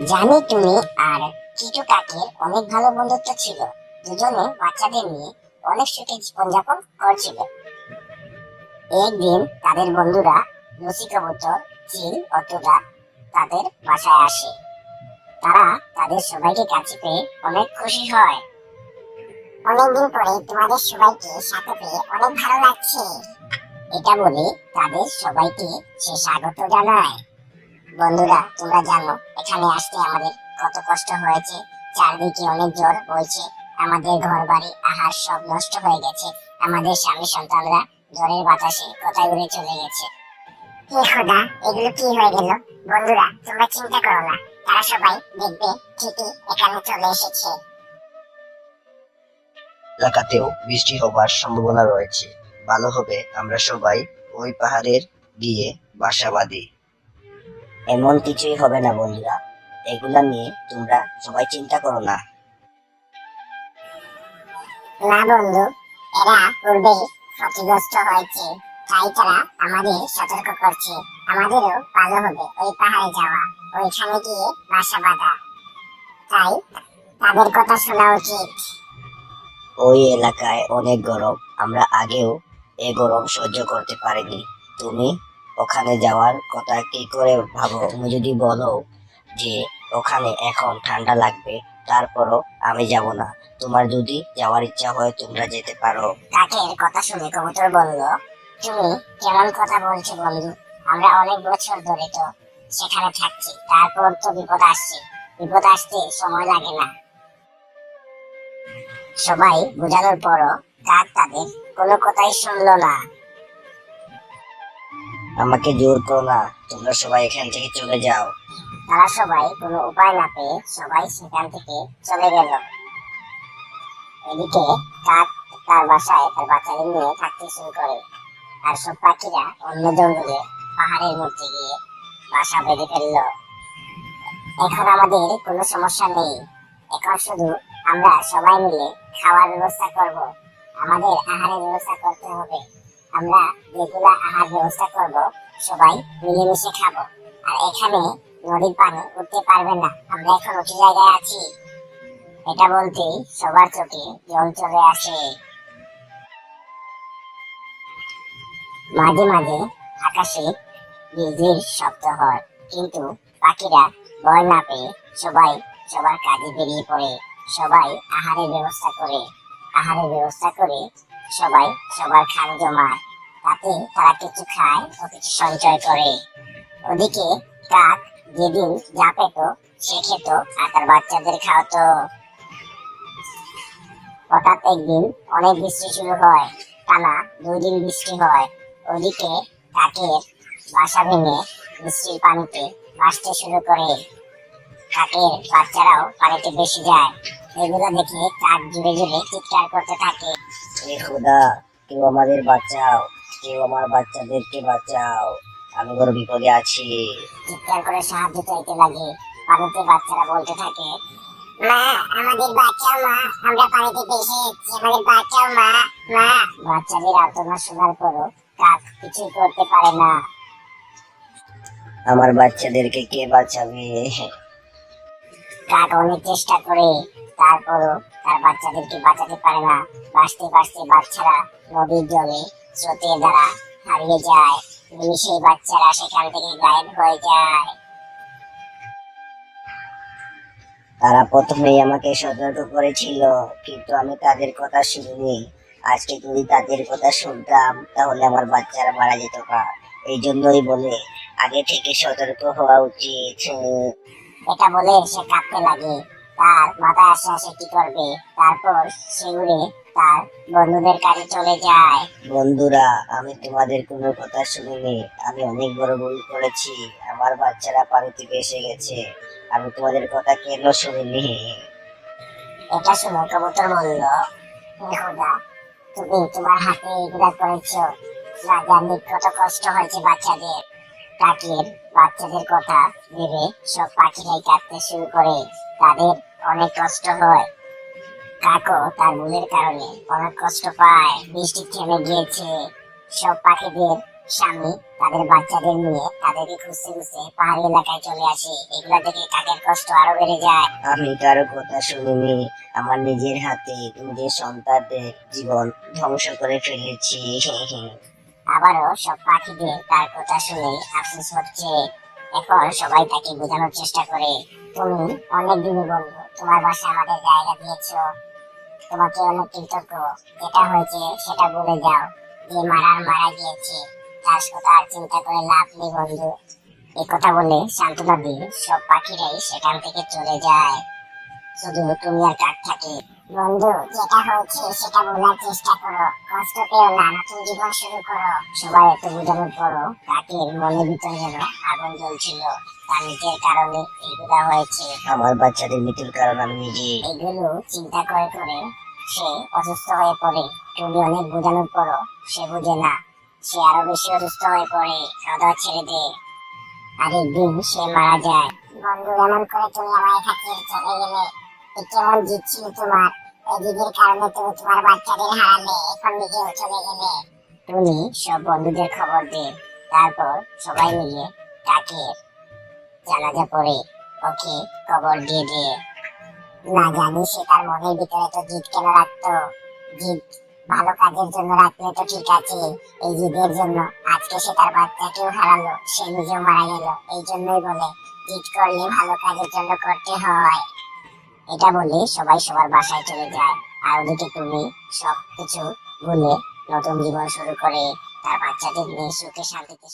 জানি তুমি আর কিটু কাকের অনেক ভালো বন্ধুত্ব ছিল। দুজনে বাচ্চাদের নিয়ে অনেক সুখে জীবনযাপন করছিল। একদিন তাদের বন্ধুরা লসি কবুতর, চিল ও তাদের বাসায় আসে। তারা তাদের সবাইকে কাছে পেয়ে অনেক খুশি হয়। অনেকদিন পরে তোমাদের সবাইকে সাথে পেয়ে অনেক ভালো লাগছে। এটা বলে তাদের সবাইকে সে স্বাগত জানায়। বন্ধুরা, তোমরা জানো, এখানে আসতে আমাদের কত কষ্ট হয়েছে। চারদিকে অনেক জ্বর বইছে, আমাদের ঘর বাড়ি আহার সব নষ্ট হয়ে গেছে। আমাদের স্বামী সন্তানরা জ্বরের বাতাসে কোথায় উড়ে চলে গেছে। হে খোদা, এগুলো কি হয়ে গেল? বন্ধুরা, তোমরা চিন্তা করো না, তারা সবাই দেখবে ঠিকই এখানে চলে এসেছে। এলাকাতেও বৃষ্টি হবার সম্ভাবনা রয়েছে। ভালো হবে আমরা সবাই ওই পাহাড়ের গিয়ে বাসা বাঁধি। এমন কিছুই হবে না বন্ধুরা। এগুলা নিয়ে তোমরা সবাই চিন্তা করো না। না বন্ধু এরা পূর্বেই ক্ষতিগ্রস্ত হয়েছে তাই তারা আমাদের সতর্ক করছে। আমাদেরও ভালো হবে ওই পাহাড়ে যাওয়া ওইখানে গিয়ে বাসা বাঁধা। তাই তাদের কথা শোনা উচিত। ওই এলাকায় অনেক গরম আমরা আগেও এ গরম সহ্য করতে পারিনি। তুমি ওখানে যাওয়ার কথা কি করে ভাবো? তুমি যদি বলো যে ওখানে এখন ঠান্ডা লাগবে, তারপরও আমি যাব না। তোমার যদি যাওয়ার ইচ্ছা হয়, তোমরা যেতে পারো। কাকের কথা শুনে কবুতর বলল, তুমি কেমন কথা বলছো বন্ধু? আমরা অনেক বছর ধরে তো সেখানে থাকছি, তারপর তো বিপদ আসছে। বিপদ আসতে সময় লাগে না। সবাই বোঝানোর পরও কাক তাদের কোনো কথাই শুনলো না। আমাকে জোর করো না, তোমরা সবাই এখান থেকে চলে যাও। তারা সবাই কোনো উপায় না পেয়ে সবাই সেখান থেকে চলে গেল। এদিকে কাক তার বাসায় তার বাচ্চাদের নিয়ে থাকতে শুরু করে। আর সব পাখিরা অন্য জঙ্গলে, পাহাড়ের মধ্যে গিয়ে বাসা বেঁধে ফেলল। এখন আমাদের কোনো সমস্যা নেই। এখন শুধু আমরা সবাই মিলে খাওয়ার ব্যবস্থা করব। আমাদের আহারের ব্যবস্থা করতে হবে। আমরা আহার ব্যবস্থা করব, সবাই মিলেমিশে আর এখানে নদীর পানি উঠতে পারবে না, আমরা এখন উঁচু জায়গায় আছি। এটা সবার চোখে জল চলে আসে। মাঝে মাঝে আকাশে বিজলির শব্দ হয়, কিন্তু পাখিরা ভয় না পেয়ে সবাই সবার কাজে বেরিয়ে পড়ে, সবাই আহারের ব্যবস্থা করে। আহারের ব্যবস্থা করে সবাই সবার খান জমায়। তাতে তারা কিছু খায় ও কিছু সঞ্চয় করে। ওদিকে কাক যেদিন যা পেত, সে খেত আর তার বাচ্চাদের খাওয়াতো। হঠাৎ একদিন অনেক বৃষ্টি শুরু হয়, টানা দুই দিন বৃষ্টি হয়। ওদিকে কাকের বাসা ভেঙে বৃষ্টির পানিতে ভাসতে শুরু করে। কাকের বাচ্চারাও পানিতে বেশি যায়। এগুলো দেখে কাক জুড়ে জুড়ে চিৎকার করতে থাকে। এ খোদা কেউ আমাদের বাঁচাও কেউ আমার বাচ্চাদেরকে বাঁচাও। আমি বড় বিপদে আছি। চিৎকার করে সাহায্য চাইতে লাগে পানিতে বাচ্চারা বলতে থাকে মা আমাদের বাচ্চাও মা আমরা পানিতে ভেসে যাচ্ছি আমাদের বাচ্চাও মা মা। বাচ্চাদের আর্তনাদ শোনার পরও কাক কিছুই করতে পারে না। আমার বাচ্চাদেরকে কে বাঁচাবে? কাক অনেক চেষ্টা করে তারপরও তার বাচ্চাদেরকে বাঁচাতে পারে না? বাঁচতে বাঁচতে বাচ্চারা নদীর জলে স্রোতের দ্বারা হারিয়ে যায়। নিমিষেই বাচ্চারা সেখান থেকে গায়েব হয়ে যায়। তারা প্রথমেই আমাকে সতর্ক করেছিল কিন্তু আমি তাদের কথা শুনিনি। আজকে যদি তাদের কথা শুনতাম তাহলে আমার বাচ্চারা মারা যেত না। এই জন্যই বলে আগে থেকে সতর্ক হওয়া উচিত। এটা বলে সে কাঁদতে লাগে। তার মাথায় আসে কি করবে? তারপর সে উড়ে তার বন্ধুদের কাছে চলে যায়। বন্ধুরা আমি তোমাদের কোনো কথা শুনিনি। আমি অনেক বড় ভুল করেছি। আমার বাচ্চারা পানিতে ভেসে গেছে। আমি তোমাদের কথা কেন শুনিনি? এটা শুনে কবুতর বলল হে খোদা তুমি তোমার হাতে এগুলা করেছ। না জানি কত কষ্ট হয়েছে বাচ্চাদের। কাকের বাচ্চাদের কথা ভেবে সব পাখিরাই কাঁদতে শুরু করে। তাদের অনেক কষ্ট হয়। কাকও তার ভুলের কারণে অনেক কষ্ট পায়। বৃষ্টি থেমে গিয়েছে। সব পাখিদের স্বামী তাদের বাচ্চাদের নিয়ে তাদেরকে খুঁজতে খুঁজতে পাহাড়ি এলাকায় চলে আসে। এগুলা দেখে কাকের কষ্ট আরও বেড়ে যায়। আমি কারও কথা শুনিনি। আমার নিজের হাতে নিজের সন্তানদের জীবন ধ্বংস করে ফেলেছি। আবারও সব পাখিদের তার কথা শুনে আফসোস হচ্ছে। এখন সবাই তাকে বোঝানোর চেষ্টা করে। তুমি অনেক দিনই বন্ধু। তোমার বাসা আমাদের জায়গা দিয়েছ। তোমাকে অনেক কৃতজ্ঞ। যেটা হয়েছে সেটা বলে যাও। যে মারার মারা গিয়েছে, তার কথা আর চিন্তা করে লাভ নেই বন্ধু। এ কথা বলে শান্তনা দিয়ে সব পাখিরাই সেখান থেকে চলে যায়। শুধু তুমি আর কাক থাকে। বন্ধু যেটা হয়েছে সেটা বলার চেষ্টা করো। কষ্ট পেও না নতুন জীবন শুরু করো। সবাই এত বোঝানোর পরও কাকের মনে ভিতরে যেন আগুন জ্বলছিল তার নিজের কারণে এগুলা হয়েছে। আমার বাচ্চাদের মৃত্যুর কারণ আমি নিজে এগুলো চিন্তা করে করে সে অসুস্থ হয়ে পড়ে। টুনি অনেক বোঝানোর পরও সে বুঝে না। সে আরও বেশি অসুস্থ হয়ে পড়ে খাওয়া দাওয়া ছেড়ে দেয় আর একদিন সে মারা যায়। বন্ধু এমন করে তুমি আমায় ছেড়ে চলে গেলে কেমন জিত ছিল তোমার? জিদের কারণে তুমি তোমার বাচ্চাদের হারালে এখন নিজেও চলে গেলে। টুনি সব বন্ধুদের খবর দেয় তারপর সবাই মিলে কাকের জানাজা পড়ে ওকে কবর দিয়ে দিয়ে না জানি সে তার মনের ভিতরে তো জিদ কেন রাখতো। জিদ ভালো কাজের জন্য রাখলে তো ঠিক আছে এই জিদের জন্য। আজকে সে তার বাচ্চাকেও হারালো সে নিজেও মারা গেল এই জন্যই বলে জিদ করলে ভালো কাজের জন্য করতে হয়। এটা বলে সবাই সবার বাসায় চলে যায়। আর ওদিকে তুমি সব কিছু ভুলে নতুন জীবন শুরু করে, তার বাচ্চাদের নিয়ে সুখে শান্তিতে